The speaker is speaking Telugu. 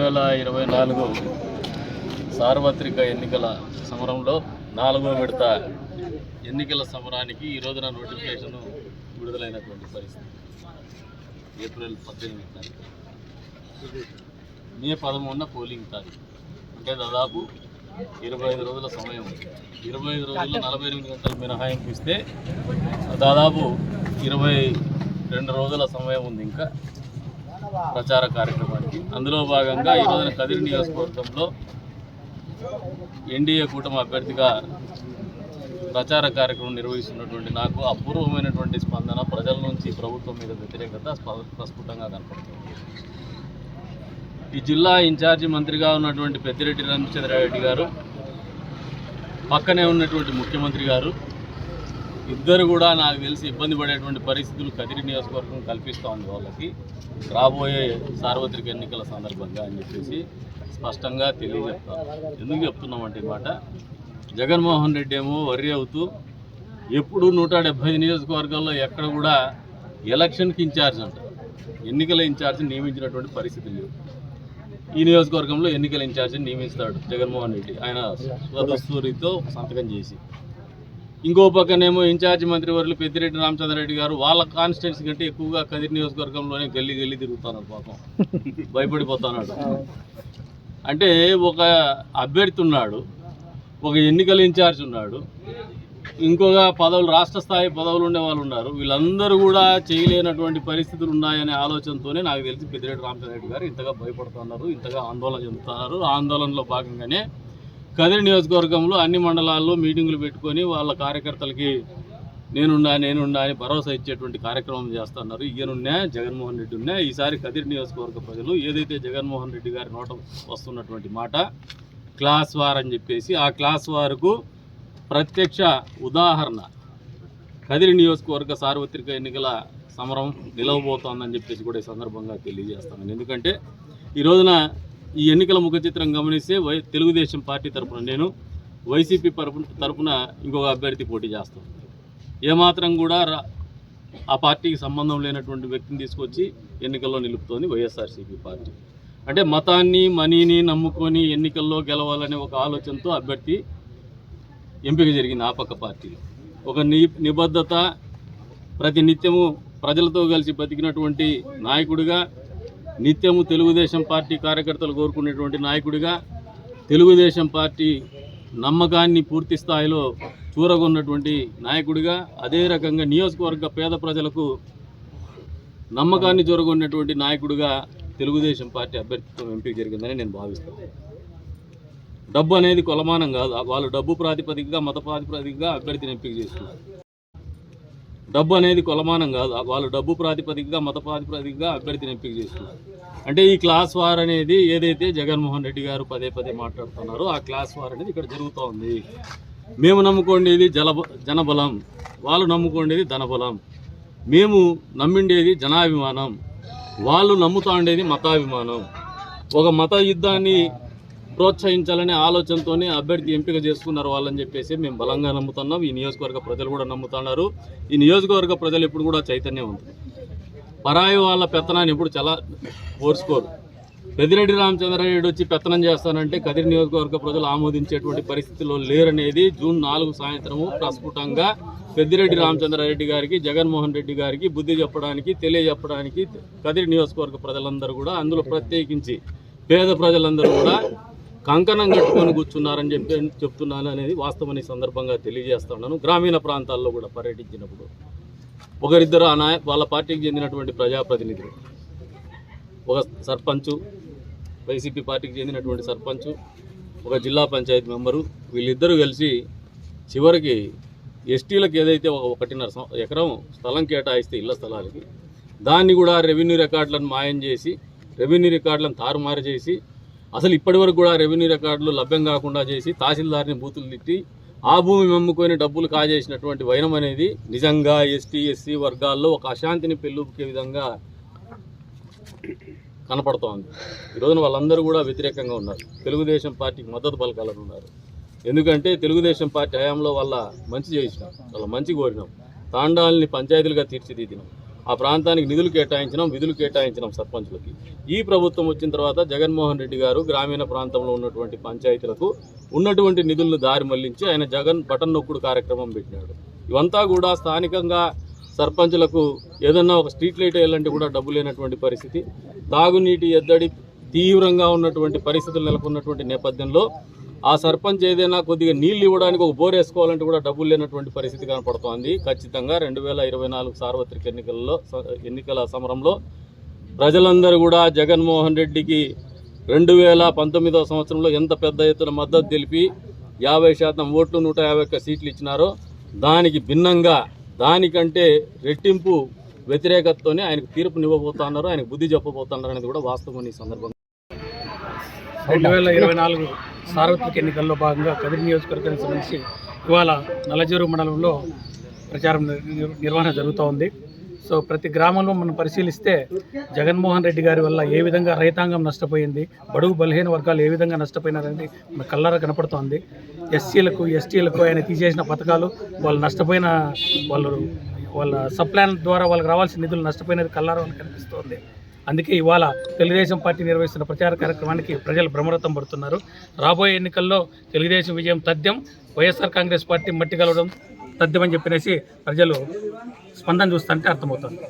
వేల ఇరవై నాలుగు సార్వత్రిక ఎన్నికల సమరంలో నాలుగో విడత ఎన్నికల సమరానికి ఈ రోజున నోటిఫికేషన్ విడుదలైనటువంటి పరిస్థితి. ఏప్రిల్ పద్దెనిమిది తారీఖు. మే పదమూడున పోలింగ్ తారీఖు. అంటే దాదాపు ఇరవై ఐదు రోజుల సమయం ఇరవై ఐదు రోజుల్లో నలభై ఎనిమిది గంటలు మినహాయింపు ఇస్తే దాదాపు ఇరవై రెండు రోజుల సమయం ఉంది ఇంకా. ప్రచార కార్యక్రమానికి. అందులో భాగంగా ఈ రోజున కదిరి నియోజకవర్గంలో ఎన్డీఏ కూటమి అభ్యర్థిగా ప్రచార కార్యక్రమం నిర్వహిస్తున్నటువంటి నాకు అపూర్వమైనటువంటి స్పందన ప్రజల నుంచి ప్రభుత్వం మీద వ్యతిరేకత ప్రస్ఫుటంగా కనపడుతుంది. ఈ జిల్లా ఇన్ఛార్జి మంత్రిగా ఉన్నటువంటి పెద్దిరెడ్డి రామచంద్రారెడ్డి గారు పక్కనే ఉన్నటువంటి ముఖ్యమంత్రి గారు ఇద్దరు కూడా నాకు తెలిసి ఇబ్బంది పడేటువంటి పరిస్థితులు కదిరి నియోజకవర్గం కల్పిస్తూ ఉంది వాళ్ళకి. రాబోయే సార్వత్రిక ఎన్నికల సందర్భంగా అని చెప్పేసి స్పష్టంగా తెలియజెప్తాను ఎందుకు చెప్తున్నామంటే ఈ మాట? జగన్మోహన్ రెడ్డి ఏమో వర్రీ అవుతూ ఎప్పుడు నూట డెబ్బై నియోజకవర్గాల్లో ఎక్కడ కూడా ఎలక్షన్కి ఇన్ఛార్జ్ అంట. ఎన్నికల ఇన్ఛార్జ్ నియమించినటువంటి పరిస్థితి లేవు ఈ నియోజకవర్గంలో ఎన్నికల ఇన్ఛార్జిని నియమిస్తాడు జగన్మోహన్ రెడ్డి. ఆయన స్వదస్తూరితో సంతకం చేసి. ఇంకో పక్కనేమో ఇన్ఛార్జ్ మంత్రి వర్లు పెద్దిరెడ్డి రామచంద్రరెడ్డి గారు వాళ్ళ కాన్స్టిట్యున్సీ కంటే ఎక్కువగా కదిరి నియోజకవర్గంలోనే గల్లీ గల్లీ తిరుగుతున్నారు పాపం. భయపడిపోతున్నాడు అంటే ఒక అభ్యర్థి ఉన్నాడు ఒక ఎన్నికల ఇన్ఛార్జ్ ఉన్నాడు ఇంకొక పదవులు రాష్ట్ర స్థాయి పదవులు ఉండే వాళ్ళు ఉన్నారు. వీళ్ళందరూ కూడా చేయలేనటువంటి పరిస్థితులు ఉన్నాయనే ఆలోచనతోనే నాకు తెలిసి పెద్దిరెడ్డి రామచంద్రరెడ్డి గారు ఇంతగా భయపడుతున్నారు ఇంతగా ఆందోళన చెందుతున్నారు. ఆందోళనలో భాగంగానే కదిరి నియోజకవర్గంలో అన్ని మండలాల్లో మీటింగులు పెట్టుకొని వాళ్ళ కార్యకర్తలకి నేనున్నా నేనున్నా అని భరోసా ఇచ్చేటువంటి కార్యక్రమం చేస్తున్నారు. ఈయనున్నా జగన్మోహన్ రెడ్డి ఉన్నా ఈసారి కదిరి నియోజకవర్గ ప్రజలు ఏదైతే జగన్మోహన్ రెడ్డి గారి నోట వస్తున్నటువంటి మాట క్లాస్ వార్ అని చెప్పేసి ఆ క్లాస్ వార్కు ప్రత్యక్ష ఉదాహరణ. కదిరి నియోజకవర్గ సార్వత్రిక ఎన్నికల సమరం నిలవబోతోందని చెప్పేసి కూడా ఈ సందర్భంగా తెలియజేస్తాను. ఎందుకంటే ఈ రోజున ఈ ఎన్నికల ముఖ చిత్రం గమనిస్తే వై తెలుగుదేశం పార్టీ తరపున నేను వైసీపీ తరఫున తరపున ఇంకొక అభ్యర్థి పోటీ చేస్తాను. ఏమాత్రం కూడా రా- ఆ పార్టీకి సంబంధం లేనటువంటి వ్యక్తిని తీసుకొచ్చి ఎన్నికల్లో నిలుపుతోంది వైఎస్ఆర్సీపీ పార్టీ. అంటే మతాన్ని మనీని నమ్ముకొని ఎన్నికల్లో గెలవాలనే ఒక ఆలోచనతో అభ్యర్థి ఎంపిక జరిగింది ఆ పక్క పార్టీలో. ఒక ని నిబద్ధత ప్రతి నిత్యము ప్రజలతో కలిసి బతికినటువంటి నాయకుడిగా నిత్యము తెలుగుదేశం పార్టీ కార్యకర్తలు కోరుకునేటువంటి నాయకుడిగా తెలుగుదేశం పార్టీ నమ్మకాన్ని పూర్తి స్థాయిలో చూరగొన్నటువంటి నాయకుడిగా అదే రకంగా నియోజకవర్గ పేద ప్రజలకు నమ్మకాన్ని చూరగొన్నటువంటి నాయకుడిగా తెలుగుదేశం పార్టీ అభ్యర్థిత్వం ఎంపిక జరిగిందని నేను భావిస్తాను. డబ్బు అనేది కొలమానం కాదు. వాళ్ళు డబ్బు ప్రాతిపదికగా మత ప్రాతిపదికగా అభ్యర్థిని ఎంపిక చేస్తున్నారు. డబ్బు అనేది కొలమానం కాదు. వాళ్ళు డబ్బు ప్రాతిపదికగా మత ప్రాతిపదికగా అభ్యర్థిని ఎంపిక చేస్తున్నారు. అంటే ఈ క్లాస్ వార్ అనేది ఏదైతే జగన్మోహన్ రెడ్డి గారు పదే పదే మాట్లాడుతున్నారో ఆ క్లాస్ వార్ అనేది ఇక్కడ జరుగుతూ ఉంది. మేము నమ్ముకోండేది జల జనబలం. వాళ్ళు నమ్ముకోండేది ధనబలం. మేము నమ్మిండేది జనాభిమానం. వాళ్ళు నమ్ముతా ఉండేది మతాభిమానం. ఒక మత యుద్ధాన్ని ప్రోత్సహించాలనే ఆలోచనతోనే అభ్యర్థి ఎంపిక చేసుకున్నారు వాళ్ళని చెప్పేసి మేము బలంగా నమ్ముతున్నాం. ఈ నియోజకవర్గ ప్రజలు కూడా నమ్ముతున్నారు. ఈ నియోజకవర్గ ప్రజలు ఎప్పుడు కూడా చైతన్యం ఉంటుంది పరాయి వాళ్ళ పెత్తనాన్ని ఎప్పుడు చాలా ఓర్చుకోరు. పెద్దిరెడ్డి రామచంద్రారెడ్డి వచ్చి పెత్తనం చేస్తానంటే కదిరి నియోజకవర్గ ప్రజలు ఆమోదించేటువంటి పరిస్థితిలో లేరనేది జూన్ నాలుగు సాయంత్రము ప్రస్ఫుటంగా పెద్దిరెడ్డి రామచంద్రారెడ్డి గారికి జగన్మోహన్ రెడ్డి గారికి బుద్ధి చెప్పడానికి తెలియజెప్పడానికి కదిరి నియోజకవర్గ ప్రజలందరూ కూడా అందులో ప్రత్యేకించి పేద ప్రజలందరూ కూడా కంకణం కట్టుకొని కూర్చున్నారని చెప్పి చెప్తున్నాను అనేది వాస్తవం ఈ సందర్భంగా తెలియజేస్తున్నాను గ్రామీణ ప్రాంతాల్లో కూడా పర్యటించినప్పుడు ఒకరిద్దరు ఆ నాయ వాళ్ళ పార్టీకి చెందినటువంటి ప్రజాప్రతినిధులు ఒక సర్పంచు వైసీపీ పార్టీకి చెందినటువంటి సర్పంచు ఒక జిల్లా పంచాయతీ మెంబరు వీళ్ళిద్దరూ కలిసి చివరికి ఎస్టీలకు ఏదైతే ఒక ఒకటిన్నర ఎకరం స్థలం కేటాయిస్తే ఇళ్ళ స్థలాలకి దాన్ని కూడా రెవెన్యూ రికార్డులను మాయం చేసి రెవెన్యూ రికార్డులను తారుమారు చేసి అసలు ఇప్పటివరకు కూడా రెవెన్యూ రికార్డులు లభ్యం కాకుండా చేసి తహసీల్దార్ని బూతులు తిట్టి ఆ భూమి అమ్ముకొని డబ్బులు కాజేసినటువంటి వైనం అనేది నిజంగా ఎస్టీ ఎస్సీ వర్గాల్లో ఒక అశాంతిని పెళ్ళుకే విధంగా కనపడుతోంది. ఈరోజున వాళ్ళందరూ కూడా వ్యతిరేకంగా ఉన్నారు. తెలుగుదేశం పార్టీకి మద్దతు పలకాలని ఉన్నారు. ఎందుకంటే తెలుగుదేశం పార్టీ హయాంలో వాళ్ళ మంచి చేసినాం. వాళ్ళ మంచి కోరినాం. తాండాలని పంచాయతీలుగా తీర్చిదిద్దినాం. ఆ ప్రాంతానికి నిధులు కేటాయించినాం విధులు కేటాయించినాం సర్పంచులకి. ఈ ప్రభుత్వం వచ్చిన తర్వాత జగన్మోహన్ రెడ్డి గారు గ్రామీణ ప్రాంతంలో ఉన్నటువంటి పంచాయతీలకు ఉన్నటువంటి నిధులను దారి మళ్ళించి ఆయన జగన్ బటన్ నొక్కుడు కార్యక్రమం పెట్టినాడు. ఇవంతా కూడా స్థానికంగా సర్పంచులకు ఏదన్నా ఒక స్ట్రీట్ లైట్ వేయాలంటే కూడా డబ్బు లేనటువంటి పరిస్థితి. తాగునీటి ఎద్దడి తీవ్రంగా ఉన్నటువంటి పరిస్థితులు నెలకొన్నటువంటి నేపథ్యంలో ఆ సర్పంచ్ ఏదైనా కొద్దిగా నీళ్ళు ఇవ్వడానికి ఒక బోర్ వేసుకోవాలంటే కూడా డబ్బులు లేనటువంటి పరిస్థితి కనపడుతోంది. ఖచ్చితంగా రెండు వేల ఇరవై నాలుగు సార్వత్రిక ఎన్నికల్లో ఎన్నికల సమరంలో ప్రజలందరూ కూడా జగన్మోహన్ రెడ్డికి రెండు వేల పంతొమ్మిదవ సంవత్సరంలో ఎంత పెద్ద ఎత్తున మద్దతు తెలిపి యాభై శాతం ఓట్లు నూట యాభై ఒక్క సీట్లు ఇచ్చినారో దానికి భిన్నంగా దానికంటే రెట్టింపు వ్యతిరేకతతోనే ఆయనకు తీర్పునివ్వబోతున్నారు ఆయనకు బుద్ధి చెప్పబోతున్నారు అనేది కూడా వాస్తవం ఈ సందర్భంగా రెండు వేల ఇరవై నాలుగు సార్వత్రిక ఎన్నికల్లో భాగంగా కదిరి నియోజకవర్గానికి సంబంధించి ఇవాళ నల్లజేరు మండలంలో ప్రచారం నిర్వహణ జరుగుతూ ఉంది. సో ప్రతి గ్రామంలో మనం పరిశీలిస్తే జగన్మోహన్ రెడ్డి గారి వల్ల ఏ విధంగా రైతాంగం నష్టపోయింది బడుగు బలహీన వర్గాలు ఏ విధంగా నష్టపోయినారనేది మన కళ్ళారా కనపడుతోంది. ఎస్సీలకు ఎస్టీలకు ఆయన తీసేసిన పథకాలు వాళ్ళు నష్టపోయిన వాళ్ళు వాళ్ళ సప్లాన్ ద్వారా వాళ్ళకి రావాల్సిన నిధులు నష్టపోయినది కళ్ళారా వాళ్ళకి కనిపిస్తోంది. అందుకే ఇవాళ తెలుగుదేశం పార్టీ నిర్వహిస్తున్న ప్రచార కార్యక్రమానికి ప్రజలు బ్రహ్మరథం పడుతున్నారు. రాబోయే ఎన్నికల్లో తెలుగుదేశం విజయం తథ్యం వైఎస్ఆర్ కాంగ్రెస్ పార్టీ మట్టి కలవడం తథ్యమని అని చెప్పినేసి ప్రజలు స్పందన చూస్తుంటే అర్థమవుతుంది.